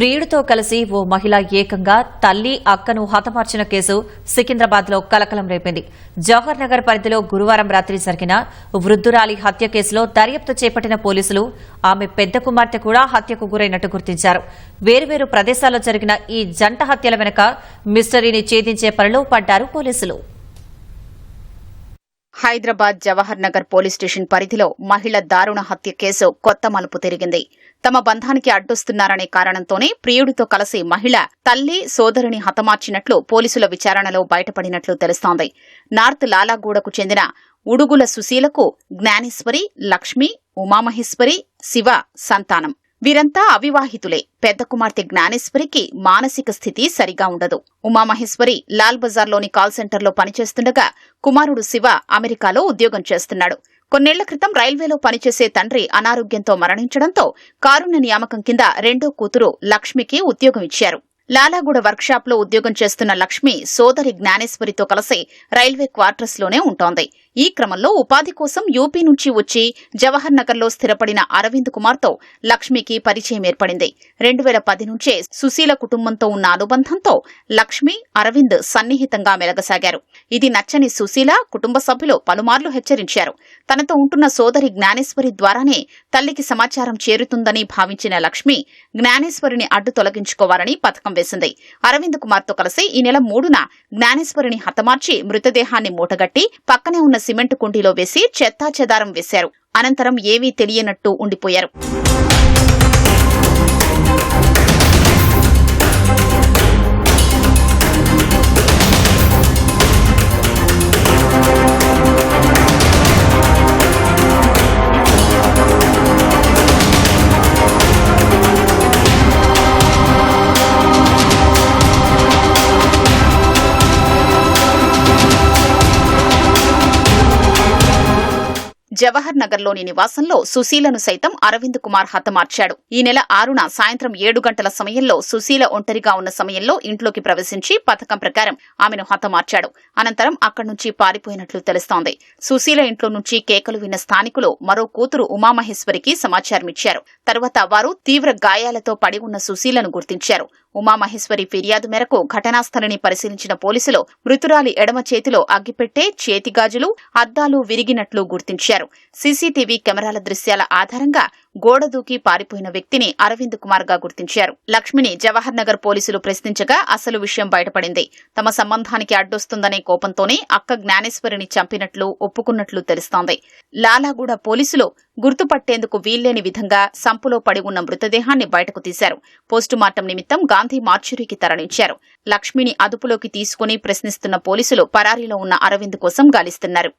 ప్రియుడితో కలిసి ఓ మహిళ ఏకంగా తల్లి అక్కను హతమార్చిన కేసు సికింద్రాబాద్లో కలకలం రేపింది. జవహర్ నగర్ పరిధిలో గురువారం రాత్రి జరిగిన వృద్ధురాలి హత్య కేసులో దర్యాప్తు చేపట్టిన పోలీసులు ఆమె పెద్ద కుమార్తె కూడా హత్యకు గురైనట్టు గుర్తించారు. వేర్వేరు ప్రదేశాల్లో జరిగిన ఈ జంట హత్యల వెనుక మిస్టరీని ఛేదించే పనిలో పడ్డారు పోలీసులు. హైదరాబాద్ జవహర్ నగర్ పోలీస్ స్టేషన్ పరిధిలో మహిళ దారుణ హత్య కేసు కొత్త మలుపు తిరిగింది. తమ బంధానికి అడ్డొస్తున్నారనే కారణంతోనే ప్రియుడితో కలిసి మహిళ తల్లి సోదరుని హతమార్చినట్లు పోలీసుల విచారణలో బయటపడినట్లు తెలుస్తోంది. నార్త్ లాలాగూడకు చెందిన ఉడుగుల సుశీలకు జ్ఞానేశ్వరి లక్ష్మి ఉమామహేశ్వరి శివ సంతానం. వీరంతా అవివాహితులే. పెద్ద కుమార్తె జ్ఞానేశ్వరికి మానసిక స్థితి సరిగా ఉండదు. ఉమామహేశ్వరి లాల్ బజార్లోని కాల్ సెంటర్లో పనిచేస్తుండగా కుమారుడు శివ అమెరికాలో ఉద్యోగం చేస్తున్నాడు. కొన్నేళ్ళ క్రితం రైల్వేలో పనిచేసే తండ్రి అనారోగ్యంతో మరణించడంతో కారుణ్య నియామకం కింద రెండో కూతురు లక్ష్మికి ఉద్యోగం ఇచ్చారు. లాలాగూడ వర్క్షాప్లో ఉద్యోగం చేస్తున్న లక్ష్మి సోదరి జ్ఞానేశ్వరితో కలిసి రైల్వే క్వార్టర్స్లోనే ఉంటోంది. ఈ క్రమంలో ఉపాధి కోసం యూపీ నుంచి వచ్చి జవహర్ నగర్లో స్థిరపడిన అరవింద్ కుమార్తో లక్ష్మికి పరిచయం ఏర్పడింది. రెండు వేల పది నుంచే సుశీల కుటుంబంతో ఉన్న అనుబంధంతో లక్ష్మి అరవింద్ సన్నిహితంగా మెలగసాగారు. ఇది నచ్చని సుశీల కుటుంబ సభ్యులు పలుమార్లు హెచ్చరించారు. తనతో ఉంటున్న సోదరి జ్ఞానేశ్వరి ద్వారానే తల్లికి సమాచారం చేరుతుందని భావించిన లక్ష్మి జ్ఞానేశ్వరిని అడ్డు తొలగించుకోవాలని పథకం వేసింది. అరవింద్ కుమార్తో కలిసి ఈ నెల మూడున జ్ఞానేశ్వరిని హతమార్చి మృతదేహాన్ని మూటగట్టి పక్కనే ఉన్న సిమెంట్ కుండీలో వేసి చెత్తా చెదారం వేశారు. అనంతరం ఏవీ తెలియనట్టు ఉండిపోయారు. జవహర్ నగర్లోని నివాసంలో సుశీలను సైతం అరవింద్ కుమార్ హతమార్చాడు. ఈ నెల ఆరున సాయంత్రం ఏడు గంటల సమయంలో సుశీల ఒంటరిగా ఉన్న సమయంలో ఇంట్లోకి ప్రవేశించి పథకం ప్రకారం ఆమెను హతమార్చాడు. అనంతరం అక్కడి నుంచి పారిపోయినట్లు తెలుస్తోంది. సుశీల ఇంట్లో నుంచి కేకలు విన్న స్థానికులు మరో కూతురు ఉమామహేశ్వరికి సమాచారం ఇచ్చారు తరువాత వారు తీవ్ర గాయాలతో పడి ఉన్న సుశీలను గుర్తించారు. ఉమామహేశ్వరి ఫిర్యాదు మేరకు ఘటనా స్థలిని పరిశీలించిన పోలీసులు మృతురాలి ఎడమ చేతిలో అగ్గిపెట్టే చేతిగాజులు అద్దాలు విరిగినట్లు గుర్తించారు. సీసీటీవీ కెమెరాల దృశ్యాల ఆధారంగా గోడ దూకి పారిపోయిన వ్యక్తిని అరవింద్ కుమార్గా గుర్తించారు. లక్ష్మిని జవహర్ నగర్ పోలీసులు ప్రశ్నించగా అసలు విషయం బయటపడింది. తమ సంబంధానికి అడ్డొస్తుందనే కోపంతోనే అక్క జ్ఞానేశ్వరిని చంపినట్లు ఒప్పుకున్నట్లు తెలుస్తోంది. లాలాగూడ పోలీసులు గుర్తుపట్టేందుకు వీల్లేని విధంగా సంపులో పడి ఉన్న మృతదేహాన్ని బయటకు తీశారు. పోస్టుమార్టం నిమిత్తం గాంధీ మార్చురీకి తరలించారు. లక్ష్మిని అదుపులోకి తీసుకుని ప్రశ్నిస్తున్న పోలీసులు పరారీలో ఉన్న అరవింద్ కోసం గాలిస్తున్నారు.